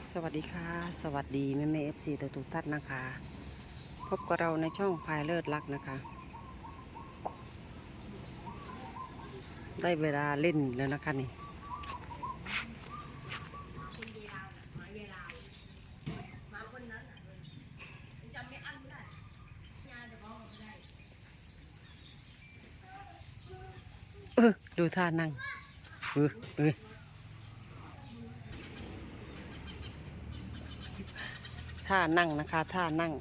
สวัสดีค่ะ สวัสดีแม่แม่เอฟซีตัวทุกท่านนะคะ พบกับเราในช่องพายเลิศรักนะคะ ได้เวลาเล่นแล้วนะคะนี่เออดูท่านั่งเออเออ ท่านั่งนะคะ ท่านั่ง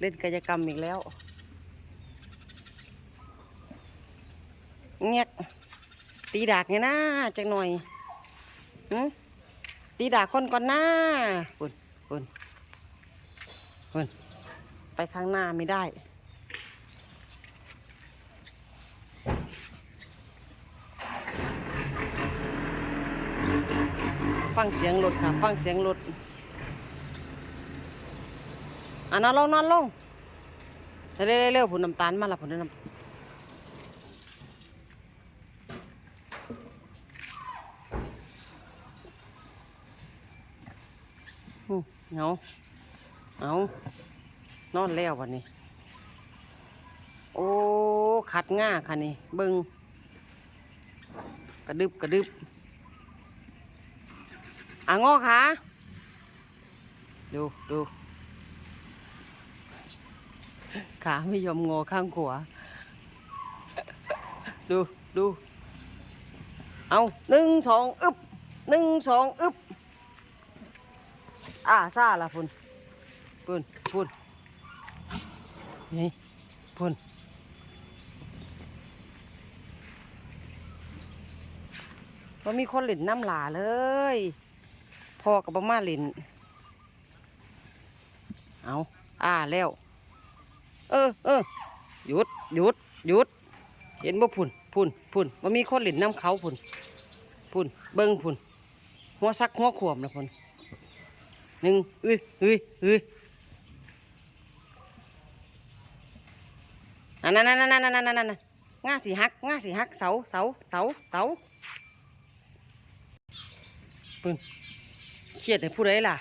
เล่นกายกรรมอีกแล้วเงียกตีดากไงนะจังหน่อยหึตีดากคนก่อนหน้าปุ่นปุ่นปุ่นไปข้างหน้าไม่ได้ ฟังเสียงรถค่ะ ฟังเสียงรถอะนอนลงนอนลงเร็วเร็วผุนน้ำตาลมาละผุนน้ำเอาเอานอนแล้ววันนี้ โอ้ ขัดง่าค่ะนี่ เบิงกระดึบกระดึบ อะงอขาดูดูขาไม่ยอมงอข้างขวาดูดูเอาหนึ่งสองอึบหนึ่งสองอึบอ่าซาละพุ่นพุ่นพุ่นนี่พุ่นว่ามีคนหลินน้ำหลาเลย พอกับประมาณลินเอาอ่าแล้ว เออเออหยุดหยุดหยุด เห็นบ่พุ่นพุ่นพุ่นว่ามีคนลินน้ำเขาพุ่นพุ่นเบิ้งพุ่นหัวซักหัวขวมนะพุ่นหนึ่งเอ้ยเอ้ยเอ้ยนั่นนั่นนั่นนั่นนั่นนั่นนั่นง่าสีหักง่าสีหักเสาเสาเสาเสาพุ่น เครียดให้ผู้ใดล่ะ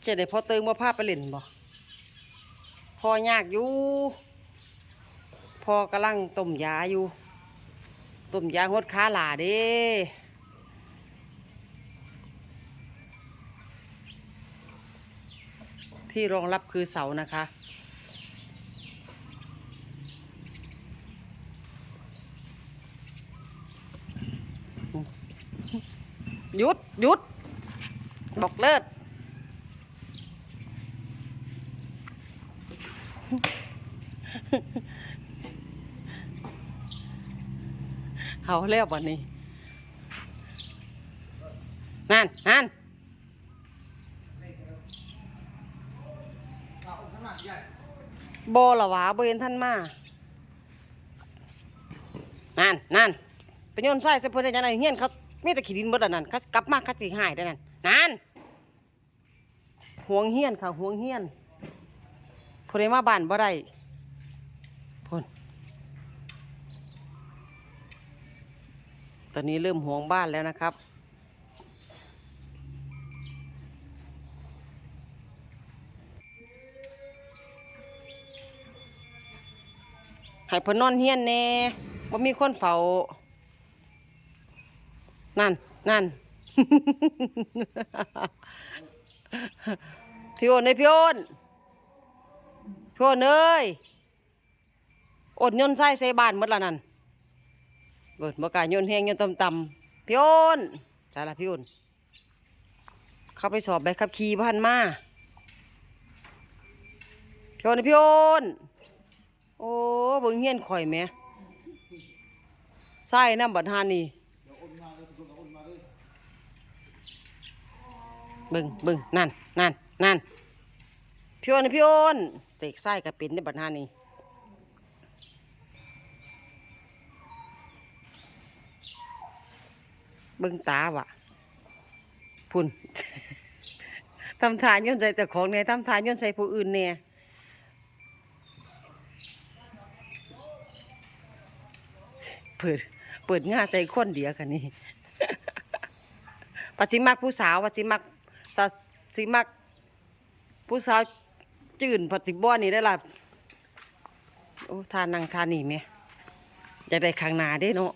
เครียดให้พ่อเติงว่าพาไปเล่นบ่พ่อยากอยู่พ่อกำลังต้มยาอยู่ต้มยาหดขาหลาเด้ที่รองรับคือเสานะคะ หยุดหยุด บอกเลิศเอาแล้ววันนี้นั่นนั่นโบละวะเป็นท่านมานั่นนั่นไปโยนไส้เสเพิ่นได้ยังไงเฮี้ยนเขาไมีแต่ขี้ดินเบิดอันนั้นเขากลับมาเขาสิหายได้นั่น นั่นห่วงเฮียนค่ะห่วงเฮียนผู้ใดมาบ้านบ่ได้พ่นตอนนี้เริ่มห่วงบ้านแล้วนะครับให้พนอนเฮียนแน่ว่ามีคนเฝ้า นั่น นั่น พี่โอนเอ้ยพี่โอนพี่โอนเอ้ยอดยนไส้ใส่บานมดละนั่นเบิดบ่กายนแห้งยนต่ำต่ำๆพี่โอนจ้าละพี่โอนเข้าไปสอบใบขับขี่พันมาพี่โอนเอ้พี่โอนโอ้เบิ่งเฮียนข่อยแม่ไส้น้ำบัดฮานี่ เบึงเบึงนั่นนั่นนั่นพี่โอนพี่โอนเตกไส้กับเป็นในบัดหน้านี้เบึงตาวะพุ่นทำทานย่นใจแต่ของเนี่ยทำทานย่นใจผู้อื่นเนี่ยเปิดเปิดง่าใส่คนเดียวกันนี่ปัสิมักผู้สาวปัสิมัก สิมัก ผู้สาวจื่นปัดสิบ่นี่ได้ล่ะโอ้ทานนั่งทานนี่แม่อยากได้ข้างหน้าเด้เนาะ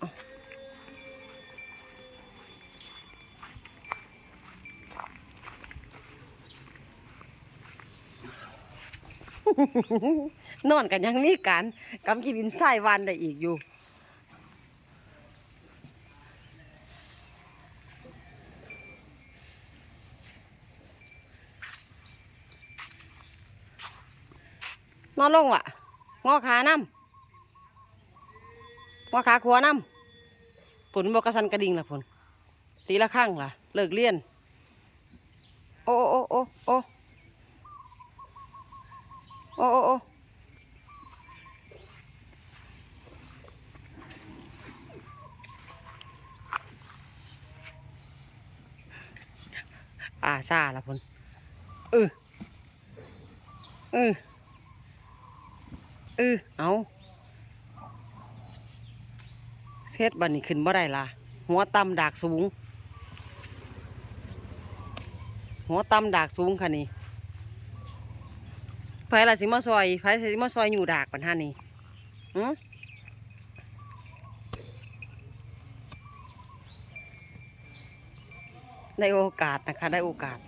นอนกันยังมีการกำกินดินทรายวันได้อีกอยู่ อนลงวะงอขาน้ำงอขาขวาน้ำผลบอกกระสันกระดิ่งละผลตีละข้างล่ะ เลิกเรียน โอ้โอ้โอ้โอ้โอ้โอ้โอ้อ่าซาละพนเออเออ ออเอาเซตบันนี้ขึ้นบ่ได้ล่ะ หัวต่ำดากสูง หัวต่ำดากสูงค่ะนี่ไผล่ะสิมาซอยไผสิมาซอยอยู่ดากปัญหานี่หือได้โอกาสนะคะ ได้โอกาส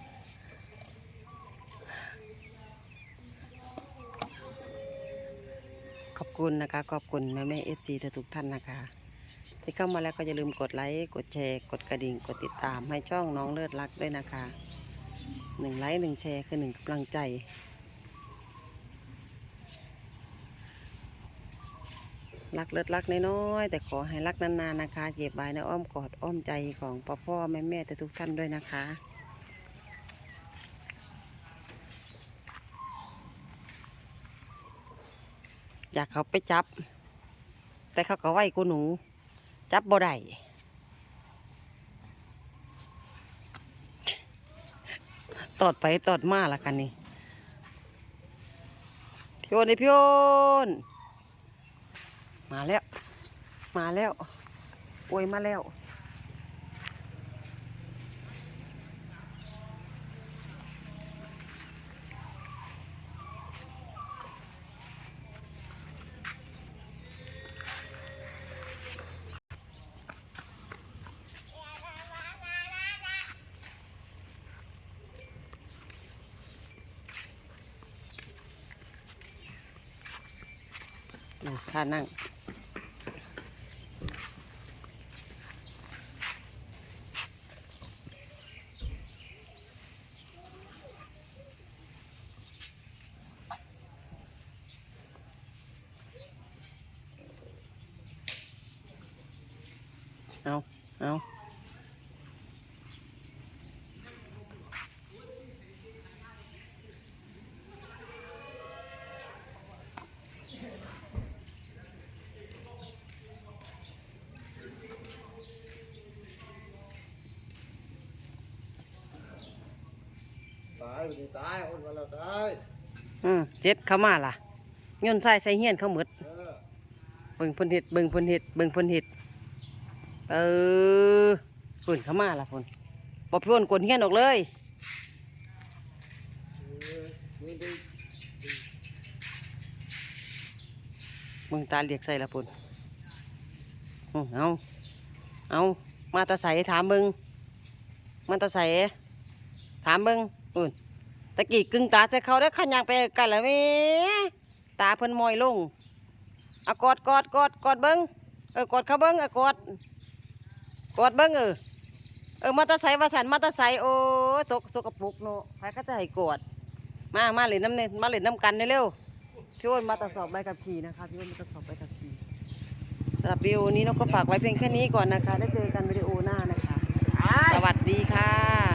คุณนะคะ ขอบคุณแม่แม่เอฟซีทุกท่านนะคะ ที่เข้ามาแล้วก็อย่าลืมกดไลค์กดแชร์ กดกระดิ่งกดติดตามให้ช่องน้องเลิศรักด้วยนะคะหนึ่งไลค์หนึ่งแชร์คือหนึ่งกำลังใจรักเลิศรักน้อยๆแต่ขอให้รักนานๆนะคะเก็บไว้ในอ้อมกอดอ้อมใจของพ่อพ่อแม่แม่ทุกท่านด้วยนะคะ อยากเขาไปจับ แต่เขาก็ไหวกูหนู จับบ่ได้ตอดไปตอดมาละกันนี่พี่โอนี่พี่โอนมาแล้ว มาแล้วโวยมาแล้ว ค่านั่ง เอาเอา ตายวันนี้ตายคนวันเราตายอืมเจ็ดเข้ามาล่ะย่นใส่ใส่เฮียนเขาหมดเออเบิ่งเพ่นเห็ดเบิ่งเพ่นเห็ดเบิ่งเพ่นเห็ดเออฝุ่นเข้ามาล่ะฝุ่นบอพี่อ้นกดเฮียนออกเลยเออนี่ได้มึงตาเรียกใส่ละพุ่นอื้อเอาเอามาตาใสถามเบิ่งมาตาใสถามเบิ่งอุ่น ตะกี้กึ่งตาใส่เขาได้ขันยางไปกันแล้วแม่ตาเพิ่นมอยลงเอากอดกอดกอดกอดเบิ่งเออกอดเขาเบิ่งเออกอดกอดเบิ่งเออเออมาตาใสวาสันมาตาใสโอ้ตกสกปรกเนาะใครก็จะให้กอดมามาเล่นน้ำเนี่ยมาเล่นน้ำกันเร็วพี่อ้นมาตรวจสอบใบขับขี่นะคะพี่อ้นมาตรวจสอบใบขับขี่สำหรับวิดีโอนี้น้องก็ฝากไว้เพียงแค่นี้ก่อนนะคะ ได้เจอกันวิดีโอหน้านะคะ สวัสดีค่ะ